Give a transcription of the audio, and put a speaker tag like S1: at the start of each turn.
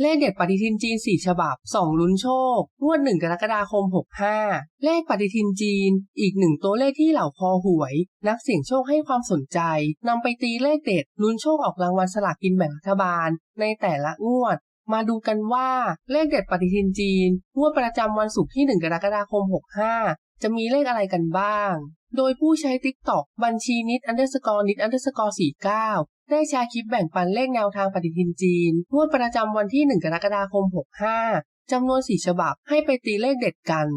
S1: เลขเด็ดปฏิทินจีน 4 ฉบับ 2 ลุ้นโชค งวด 1 กรกฎาคม 65 เลขปฏิทินจีน อีกหนึ่งตัวเลขที่เหล่าคอหวย นักเสี่ยงโชคให้ความสนใจนำไปตีเลขเด็ด ลุ้นโชคออกรางวัลสลากกินแบ่งรัฐบาล ในแต่ละงวดมาดูกันว่าเลขเด็ดปฏิทินจีนงวดประจำวันศุกร์ที่ 1 กรกฎาคม 65 จะมีเลขอะไรกันบ้าง โดยผู้ใช้ TikTok บัญชีนิด underscore นิด underscore 49 ได้แชร์คลิปแบ่งปันเลขแนวทางปฏิทินจีนงวดประจำวันที่ 1 กรกฎาคม 65จำนวน 4 ฉบับให้ไปตีเลขเด็ดกัน